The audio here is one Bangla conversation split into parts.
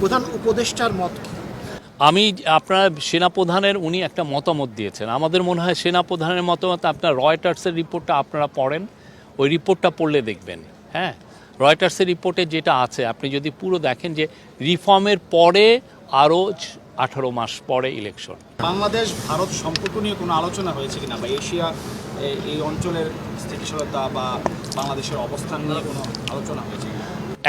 প্রধান উপদেষ্টার মত কি? আমি আপনার সেনাপ্রধানের উনি একটা মতামত দিয়েছেন। আমাদের মনে হয় সেনাপ্রধানের মতামত আপনার রয়টার্সের রিপোর্টটা আপনারা পড়েন ওই রিপোর্টটা পড়লে দেখবেন হ্যাঁ? রয়টার্সের রিপোর্টে যেটা আছে আপনি যদি পুরো দেখেন যে রিফর্মের পরে আরও আঠারো মাস পরে ইলেকশন। বাংলাদেশ ভারত সম্পর্ক নিয়ে কোনো আলোচনা হয়েছে কিনা? বা এশিয়া এই অঞ্চলের স্থিতিশীলতা বা বাংলাদেশের অবস্থান নিয়ে কোনো আলোচনা হয়েছে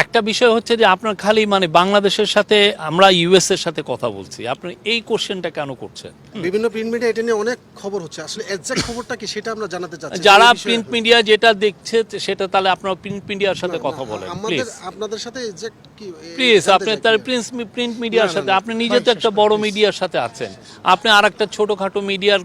একটা বিষয় হচ্ছে যে আপনার খালি মানে বাংলাদেশের সাথে আমরা ইউএস এর সাথে কথা বলছি। আপনি এই কোশ্চেনটা কেন করছেন? বিভিন্ন প্রিন্ট মিডিয়া এটা নিয়ে অনেক খবর হচ্ছে। আসলে এক্সাক্ট খবরটা কি সেটা আমরা জানাতে চাচ্ছি যারা প্রিন্ট মিডিয়া যেটা দেখছে সেটা তাহলে আপনারা প্রিন্ট মিডিয়ার সাথে কথা বলেন আমাদের প্লিজ আপনাদের সাথে এক্সাক্ট কি প্লিজ আপনি তার? প্রিন্স প্রিন্ট মিডিয়ার সাথে আপনি নিজে তো একটা বড় মিডিয়ার সাথে আছেন। আপনি আর একটা ছোটখাটো মিডিয়ার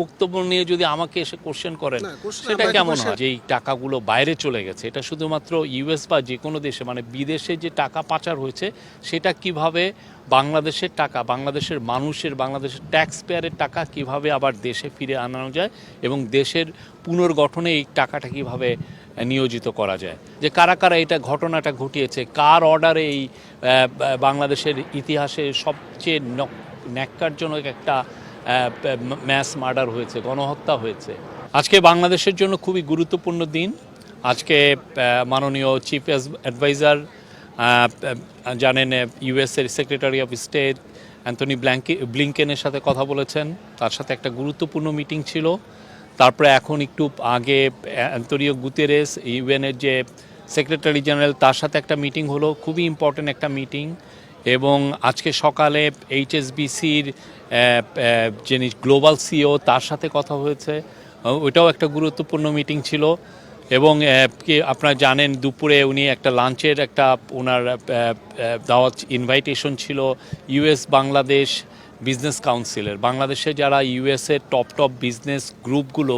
বক্তব্য নিয়ে যদি আমাকে এসে কোশ্চেন করেন সেটা কেমন হয় যেই টাকাগুলো বাইরে চলে গেছে? এটা শুধুমাত্র ইউএস বা যে কোনো দেশে মানে বিদেশে যে টাকা পাচার হয়েছে, সেটা কীভাবে বাংলাদেশের টাকা, বাংলাদেশের মানুষের, বাংলাদেশের ট্যাক্স পেয়ারের টাকা কীভাবে আবার দেশে ফিরে আনানো যায় এবং দেশের পুনর্গঠনে এই টাকাটা কীভাবে নিয়োজিত করা যায়? যে কারা কারা এটা ঘটনাটা ঘটিয়েছে, কার অর্ডারে এই বাংলাদেশের ইতিহাসে সবচেয়ে নক- ন্যাক্কারজনক একটা ম্যাস মার্ডার হয়েছে, গণহত্যা হয়েছে। আজকে বাংলাদেশের জন্য খুবই গুরুত্বপূর্ণ দিন। আজকে মাননীয় চিফ অ্যাডভাইজার জানেন ইউএসের সেক্রেটারি অফ স্টেট অ্যান্থনি ব্ল্যাঙ্কি ব্লিংকেনের সাথে কথা বলেছেন। তার সাথে একটা গুরুত্বপূর্ণ মিটিং ছিল। তারপরে এখন একটু আগে অ্যান্তনিও গুতেরেস ইউএনের যে সেক্রেটারি জেনারেল তার সাথে একটা মিটিং হলো। খুবই ইম্পর্ট্যান্ট একটা মিটিং এবং আজকে সকালে এইচএসবিসির যিনি গ্লোবাল সিও তার সাথে কথা হয়েছে। ওইটাও একটা গুরুত্বপূর্ণ মিটিং ছিল। এবং আপনারা জানেন দুপুরে উনি একটা লাঞ্চের একটা ওনার দাওয়াত ইনভাইটেশন ছিল ইউএস বাংলাদেশ বিজনেস কাউন্সিলের বাংলাদেশে যারা ইউএসের টপ টপ বিজনেস গ্রুপগুলো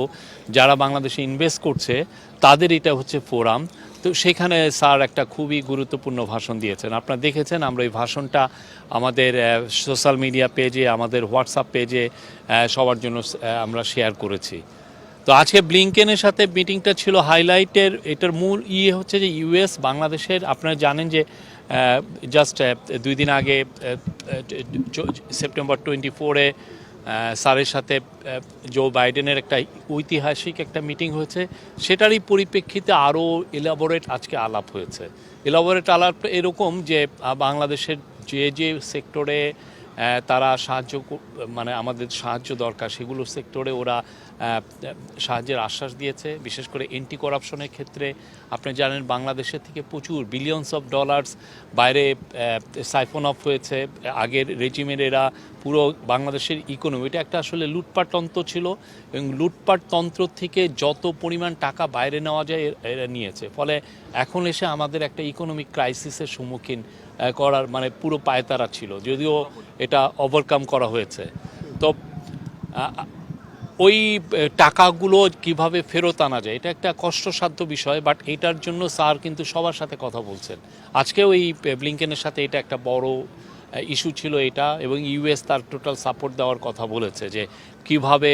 যারা বাংলাদেশে ইনভেস্ট করছে, তাদের এটা হচ্ছে ফোরাম তো সেখানে স্যার একটা খুবই গুরুত্বপূর্ণ ভাষণ দিয়েছেন। আপনারা দেখেছেন আমরা এই ভাষণটা আমাদের সোশ্যাল মিডিয়া পেজে আমাদের হোয়াটসঅ্যাপ পেজে সবার জন্য আমরা শেয়ার করেছি। তো আজকে ব্লিংকেনের সাথে মিটিংটা ছিল হাইলাইটের, এটার মূল ইয়ে হচ্ছে যে ইউএস, বাংলাদেশের, আপনারা জানেন যে জাস্ট দুই দিন আগে সেপ্টেম্বর টোয়েন্টি ফোরে স্যারের সাথে জো বাইডেনের একটা ঐতিহাসিক একটা মিটিং হয়েছে। সেটারই পরিপ্রেক্ষিতে আরও এলাবোরেট আজকে আলাপ হয়েছে। এলাবোরেট আলাপ এরকম যে বাংলাদেশের যে যে সেক্টরে তারা সাহায্য মানে আমাদের সাহায্য দরকার, সেগুলো সেক্টরে ওরা সাহায্যের আশ্বাস দিয়েছে। বিশেষ করে এন্টি করাপশনের ক্ষেত্রে আপনি জানেন বাংলাদেশের থেকে প্রচুর বিলিয়নস অফ ডলার্স বাইরে সাইফোন অফ হয়েছে। আগের রেজিমের এরা পুরো বাংলাদেশের ইকোনমি এটা একটা আসলে লুটপাট তন্ত্র ছিল এবং লুটপাট তন্ত্র থেকে যত পরিমাণ টাকা বাইরে নেওয়া যায় এরা নিয়েছে। ফলে এখন এসে আমাদের একটা ইকোনমিক ক্রাইসিসের সম্মুখীন করার মানে পুরো পায়তারা ছিল। যদিও এটা ওভারকাম করা হয়েছে। তো ওই টাকাগুলো কীভাবে ফেরত আনা যায়? এটা একটা কষ্টসাধ্য বিষয় বাট এটার জন্য স্যার কিন্তু সবার সাথে কথা বলছেন। আজকেও ওই ব্লিংকেনের সাথে এটা একটা বড় ইস্যু ছিল এটা এবং ইউএস তার টোটাল সাপোর্ট দেওয়ার কথা বলেছে যে কীভাবে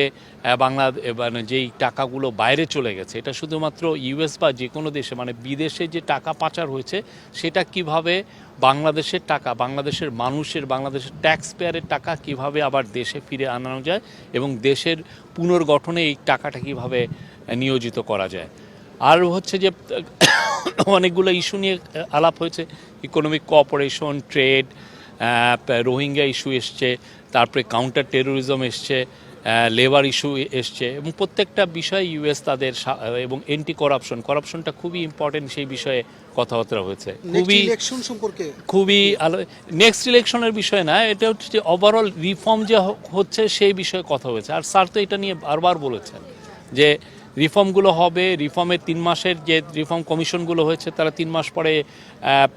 বাংলা মানে যেই টাকাগুলো বাইরে চলে গেছে, এটা শুধুমাত্র ইউএস বা যে কোনো দেশে মানে বিদেশে যে টাকা পাচার হয়েছে, সেটা কীভাবে বাংলাদেশের টাকা, বাংলাদেশের মানুষের, বাংলাদেশের ট্যাক্স পেয়ারের টাকা কীভাবে আবার দেশে ফিরে আনানো যায় এবং দেশের পুনর্গঠনে এই টাকাটা কীভাবে নিয়োজিত করা যায়। আর হচ্ছে যে, অনেকগুলো ইস্যু নিয়ে আলাপ হয়েছে economic cooperation trade Rohingya issue এসছে তারপরে কাউন্টার টেরোরিজম এসছে লেবার ইস্যু এসছে এবং প্রত্যেকটা বিষয়ে ইউএস তাদের এবং এন্টি করাপশন করাপশনটা খুবই ইম্পর্টেন্ট সেই বিষয়ে কথাবার্তা হয়েছে। খুবই ইলেকশন সম্পর্কে? খুবই নেক্সট ইলেকশনের বিষয় না এটা হচ্ছে যে ওভারঅল রিফর্ম যে হচ্ছে সেই বিষয়ে কথা হয়েছে। আর স্যার তো এটা নিয়ে বারবার বলেছেন যে রিফর্মগুলো হবে রিফর্মের তিন মাসের যে রিফর্ম কমিশনগুলো হয়েছে তারা তিন মাস পরে আহ,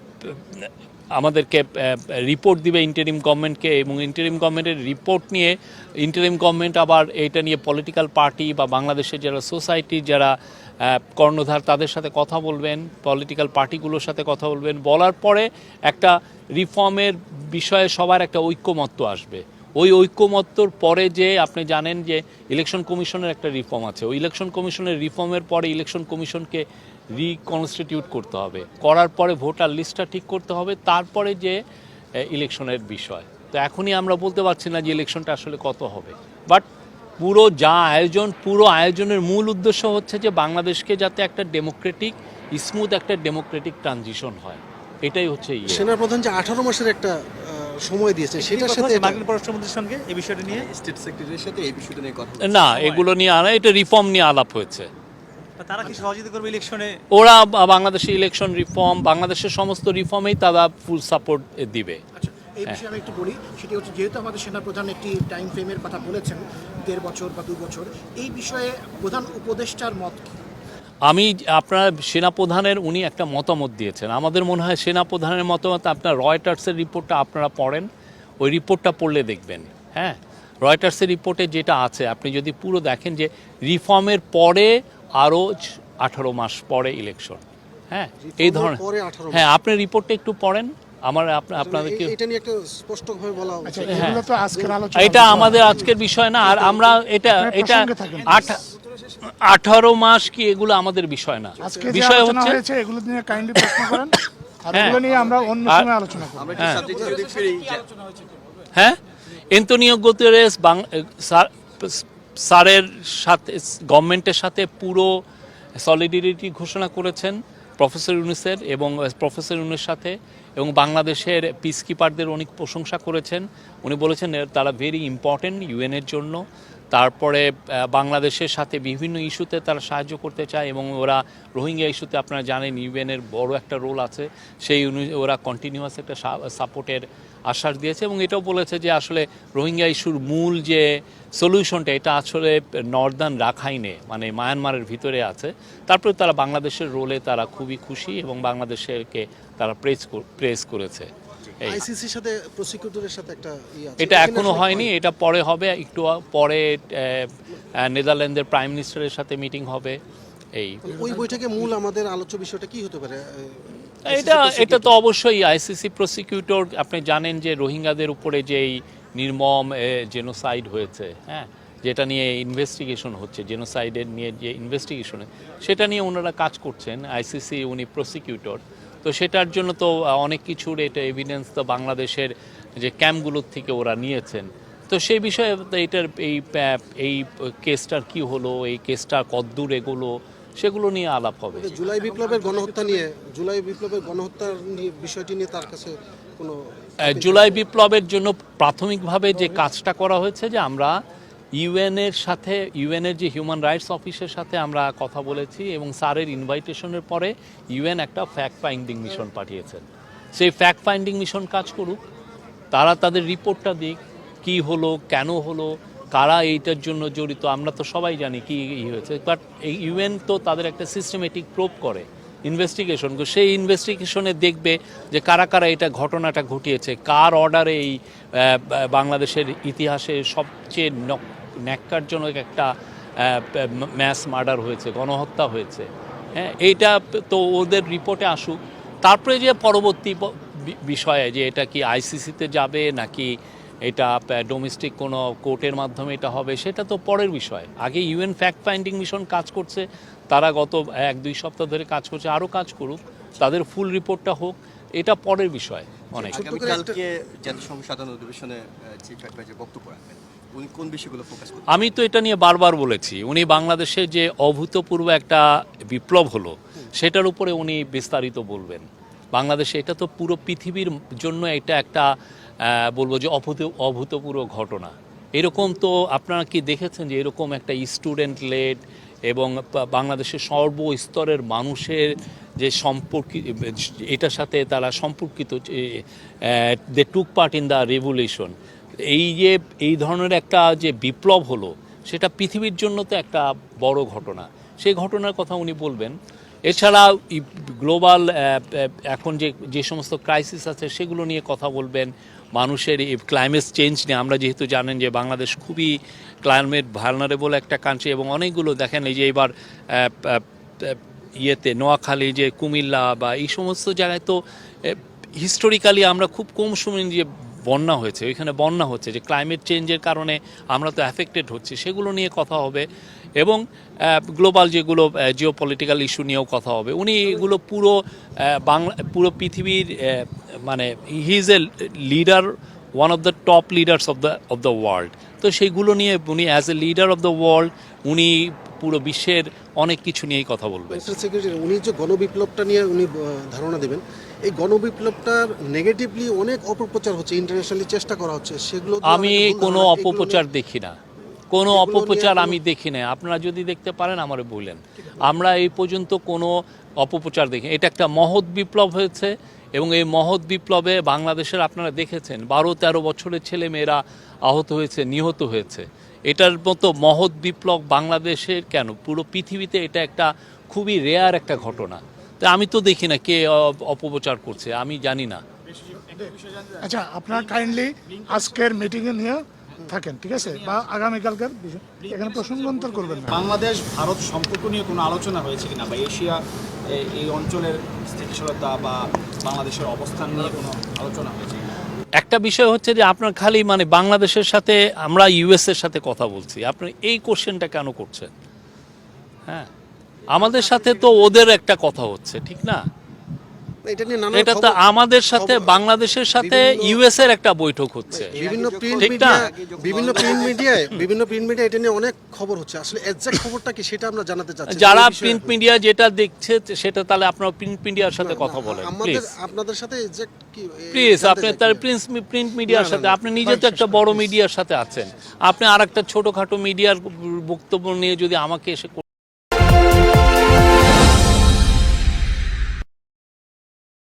আমাদেরকে রিপোর্ট দিবে ইন্টারিম গভর্নমেন্টকে এবং ইন্টারিম গভর্নমেন্টের রিপোর্ট নিয়ে ইন্টারিম গভর্নমেন্ট আবার এটা নিয়ে পলিটিক্যাল পার্টি বা বাংলাদেশের যারা সোসাইটি যারা কর্ণধার, তাদের সাথে কথা বলবেন পলিটিক্যাল পার্টিগুলোর সাথে কথা বলবেন। বলার পরে একটা রিফর্মের বিষয়ে সবার একটা ঐক্যমত্য আসবে। ওই ঐক্যমত্যর পরে যে আপনি জানেন যে ইলেকশন কমিশনের একটা রিফর্ম আছে। ওই ইলেকশন কমিশনের রিফর্মের পরে ইলেকশন কমিশনকে রিকনস্টিটিউট করতে হবে। করার পরে ভোটার লিস্টটা ঠিক করতে হবে তারপরে যে ইলেকশনের বিষয়। তো এখনই আমরা বলতে পারছি না যে ইলেকশনটা আসলে কত হবে। বাট পুরো যা আয়োজন পুরো আয়োজনের মূল উদ্দেশ্য হচ্ছে যে বাংলাদেশকে যাতে একটা ডেমোক্রেটিক স্মুথ একটা ডেমোক্রেটিক ট্রানজিশন হয়। এটাই হচ্ছে ইয়ে। সেনাপ্রধান যে আঠারো মাসের একটা সময় দিয়েছে সেটার সাথে মার্কিন পররাষ্ট্রমন্ত্রীর সঙ্গে এই বিষয়টি নিয়ে? স্টেট সেক্রেটারির সাথে এই বিষয়টা নিয়ে কথা না এগুলো নিয়ে আনা এটা রিফর্ম নিয়ে আলাপ হয়েছে। তারা কি সহযোগিতা করবে ইলেকশনে? ওরা বা- বাংলাদেশের ইলেকশন রিফর্ম বাংলাদেশের সমস্ত রিফর্মেই তারা ফুল সাপোর্ট দিবে। আচ্ছা এই বিষয়ে আমি একটু বলি সেটি হচ্ছে যেহেতু আমাদের সেনাপ্রধান একটি টাইম ফ্রেমের কথা বলেছেন দেড় বছর বা দু বছর এই বিষয়ে প্রধান উপদেষ্টার মত কি? আমি আপনার সেনাপ্রধানের উনি একটা মতামত দিয়েছেন। আমাদের মনে হয় সেনাপ্রধানের মতামত আপনার রয়টার্সের রিপোর্টটা আপনারা পড়েন ওই রিপোর্টটা পড়লে দেখবেন। হ্যাঁ? রয়টার্সের রিপোর্টে যেটা আছে আপনি যদি পুরো দেখেন যে রিফর্মের পরে আরও আঠারো মাস পরে ইলেকশন হ্যাঁ এই ধরনের হ্যাঁ আপনি রিপোর্টটা একটু পড়েন। আমার আপনাদেরকে এটা নিয়ে একটা স্পষ্টভাবে বলা আচ্ছা হ্যাঁ। এগুলো তো আজকের আলোচনা। এটা আমাদের আজকের বিষয় না আর আমরা এটা এটা আঠারো মাস কি এগুলো আমাদের বিষয় না। বিষয় হচ্ছে এগুলো নিয়ে কাইন্ডলি প্রশ্ন করেন। আর হ্যাঁ। এগুলো নিয়ে আমরা অন্য সময় আলোচনা করব। ফিরি হ্যাঁ? এন্তনিও গুতেরেস বাং স্যার- স্যারের সাথে, গভর্নমেন্টের সাথে পুরো সলিডারিটি ঘোষণা করেছেন প্রফেসর ইউনুসের এবং প্রফেসর ইউনুসের সাথে এবং বাংলাদেশের পিস কিপারদের অনেক প্রশংসা করেছেন। উনি বলেছেন তারা ভেরি ইম্পর্টেন্ট ইউএনের জন্য। তারপরে বাংলাদেশের সাথে বিভিন্ন ইস্যুতে তারা সাহায্য করতে চায় এবং ওরা রোহিঙ্গা ইস্যুতে আপনারা জানেন ইউএনের বড় একটা রোল আছে। সেই ওরা কন্টিনিউয়াস একটা সাপোর্টের আশ্বাস দিয়েছে এবং এটাও বলেছে যে আসলে রোহিঙ্গা ইস্যুর মূল যে সলিউশনটা এটা আসলে নর্দার্ন রাখাইনে মানে মায়ানমারের ভিতরে আছে। তারপরে তারা বাংলাদেশের রোলে তারা খুবই খুশি এবং বাংলাদেশেরকে তারা প্রেস প্রেস করেছে। আইসিসির সাথে প্রসিকিউটরের সাথে একটা ইয়ে এটা এখনও হয়নি এটা পরে হবে একটু পরে নেদারল্যান্ডের প্রাইম মিনিস্টারের সাথে মিটিং হবে। এই ওই বৈঠকে মূল আমাদের আলোচ্য বিষয়টা কি হতে পারে? এটা এটা তো অবশ্যই আইসিসি প্রসিকিউটর আপনি জানেন যে রোহিঙ্গাদের উপরে যেই নির্মম জেনোসাইড হয়েছে হ্যাঁ যেটা নিয়ে ইনভেস্টিগেশন হচ্ছে জেনোসাইডের নিয়ে যে ইনভেস্টিগেশন সেটা নিয়ে ওনারা কাজ করছেন আইসিসি উনি প্রসিকিউটর তো সেটার জন্য তো অনেক কিছুর এটা এভিডেন্স তো বাংলাদেশের যে ক্যাম্পগুলোর থেকে ওরা নিয়েছেন। তো সেই বিষয়ে এটার এই এই কেসটার কি হলো এই কেসটা কদ্দূর এগোলো সেগুলো নিয়ে আলাপ হবে। জুলাই বিপ্লবের গণহত্যা নিয়ে জুলাই বিপ্লবের গণহত্যার নিয়ে বিষয়টি নিয়ে তার কাছে কোনো জুলাই বিপ্লবের জন্য প্রাথমিকভাবে যে কাজটা করা হয়েছে যে আমরা ইউএনের সাথে ইউএনের যে হিউম্যান রাইটস অফিসের সাথে আমরা কথা বলেছি এবং স্যারের ইনভাইটেশনের পরে ইউএন একটা ফ্যাক্ট ফাইন্ডিং মিশন পাঠিয়েছেন। সেই ফ্যাক্ট ফাইন্ডিং মিশন কাজ করুক তারা তাদের রিপোর্টটা দিক কি হলো কেন হলো কারা এইটার জন্য জড়িত, আমরা তো সবাই জানি কি হয়েছে বাট এই ইউএন তো তাদের একটা সিস্টেমেটিক প্রোপ করে ইনভেস্টিগেশন সেই ইনভেস্টিগেশনে দেখবে যে কারা কারা এটা ঘটনাটা ঘটিয়েছে, কার অর্ডারে এই বাংলাদেশের ইতিহাসে সবচেয়ে নক- ন্যাক্কারজনক একটা ম্যাস মার্ডার হয়েছে, গণহত্যা হয়েছে। হ্যাঁ এইটা তো ওদের রিপোর্টে আসুক। তারপরে যে পরবর্তী বিষয়ে যে এটা কি আইসিসিতে যাবে নাকি এটা ডোমেস্টিক কোনো কোর্টের মাধ্যমে এটা হবে সেটা তো পরের বিষয়। আগে ইউএন ফ্যাক্ট ফাইন্ডিং মিশন কাজ করছে তারা গত এক দুই সপ্তাহ ধরে কাজ করছে আরও কাজ করুক তাদের ফুল রিপোর্টটা হোক এটা পরের বিষয় অনেক। আগামীকালকে জাতিসংঘ সাধারণ অধিবেশনে চিফ অ্যাডভাইজার বক্তব্য রাখবেন। উনি কোন বিষয়গুলো ফোকাস করবেন আমি তো এটা নিয়ে বারবার বলেছি উনি বাংলাদেশে যে অভূতপূর্ব একটা বিপ্লব হলো সেটার উপরে উনি বিস্তারিত বলবেন। বাংলাদেশে এটা তো পুরো পৃথিবীর জন্য এটা একটা বলব যে অভূত অভূতপূর্ব ঘটনা। এরকম তো আপনারা কি দেখেছেন যে এরকম একটা স্টুডেন্ট লেড এবং বাংলাদেশের সর্বস্তরের মানুষের যে সম্পর্কিত এটার সাথে তারা সম্পর্কিত they took part in the revolution এই যে, এই ধরনের একটা যে বিপ্লব হলো, সেটা পৃথিবীর জন্য তো একটা বড় ঘটনা। সেই ঘটনার কথা উনি বলবেন এছাড়া গ্লোবাল এখন যে যে সমস্ত ক্রাইসিস আছে সেগুলো নিয়ে কথা বলবেন। মানুষের এই ক্লাইমেট চেঞ্জ নিয়ে আমরা যেহেতু জানেন যে বাংলাদেশ খুবই ক্লাইমেট ভালনারেবল একটা কান্ট্রি এবং অনেকগুলো দেখেন এই যে এবার ইয়েতে নোয়াখালী, যে কুমিল্লা বা এই সমস্ত জায়গায় তো হিস্টোরিক্যালি আমরা খুব কম সময় যে বন্যা হয়েছে, ওইখানে বন্যা হচ্ছে যে ক্লাইমেট চেঞ্জের কারণে আমরা তো অ্যাফেক্টেড হচ্ছি, সেগুলো নিয়ে কথা হবে। এবং গ্লোবাল যেগুলো জিও পলিটিক্যাল ইস্যু নিয়েও কথা হবে। উনি এগুলো পুরো বাংলা পুরো পৃথিবীর মানে he is a leader one of the top leaders of the of the world তো সেইগুলো নিয়ে উনি as a leader of the world উনি পুরো বিশ্বের অনেক কিছু নিয়েই কথা বলবেন। সেক্রেটারি উনি যে গণবিপ্লবটা নিয়ে উনি ধারণা দেবেন এই গণবিপ্লবটার নেগেটিভলি অনেক অপপ্রচার হচ্ছে ইন্টারন্যাশনালি চেষ্টা করা হচ্ছে সেগুলো আমি কোনো অপপ্রচার দেখি না। কোনো অপপ্রচার আমি দেখি না আপনারা যদি দেখতে পারেন আমারে বললেন আমরা এই পর্যন্ত কোনো অপপ্রচার দেখি এটা একটা মহৎ বিপ্লব হয়েছে এবং এই মহৎ বিপ্লবে বাংলাদেশের আপনারা দেখেছেন বারো তেরো বছরের ছেলে মেয়েরা আহত হয়েছে নিহত হয়েছে। এটার মতো মহৎ বিপ্লব বাংলাদেশের কেন? পুরো পৃথিবীতে এটা একটা খুবই রেয়ার একটা ঘটনা। তা আমি তো দেখি না কে অপপ্রচার করছে আমি জানি না। আচ্ছা আপনারা কাইন্ডলি আজকের মিটিংয়ে নিয়ে থাকেন ঠিক আছে? বা আগামীকালকার এখানে প্রসঙ্গান্তর করবেন না। বাংলাদেশ ভারত সম্পর্ক নিয়ে কোনো আলোচনা হয়েছে কিনা? বা এশিয়া এই অঞ্চলের স্থিতিশীলতা বা বাংলাদেশের অবস্থান নিয়ে কোনো আলোচনা হয়েছে একটা বিষয় হচ্ছে যে আপনার খালি মানে বাংলাদেশের সাথে আমরা ইউএস এর সাথে কথা বলছি। আপনি এই কোশ্চেনটা কেন করছেন? হ্যাঁ? আমাদের সাথে তো ওদের একটা কথা হচ্ছে ঠিক না? এটা নিয়ে নানা এটা তো আমাদের সাথে বাংলাদেশের সাথে ইউএস এর একটা বৈঠক হচ্ছে। বিভিন্ন প্রিন্ট মিডিয়া বিভিন্ন প্রিন্ট মিডিয়ায় বিভিন্ন প্রিন্ট মিডিয়া এটা নিয়ে অনেক খবর হচ্ছে। আসলে এক্সাক্ট খবরটা কি সেটা আমরা জানাতে চাচ্ছি। যারা প্রিন্ট মিডিয়া যেটা দেখছে সেটা তাহলে আপনারা প্রিন্ট মিডিয়ার সাথে কথা বলেন আমাদের আপনাদের সাথে এক্সাক্ট কি প্লিজ আপনি তার প্রিন্স প্রিন্ট মিডিয়ার সাথে আপনি নিজে তো একটা বড় মিডিয়ার সাথে আছেন। আপনি আর একটা ছোটখাটো মিডিয়ার বক্তব্য নিয়ে যদি আমাকে এসে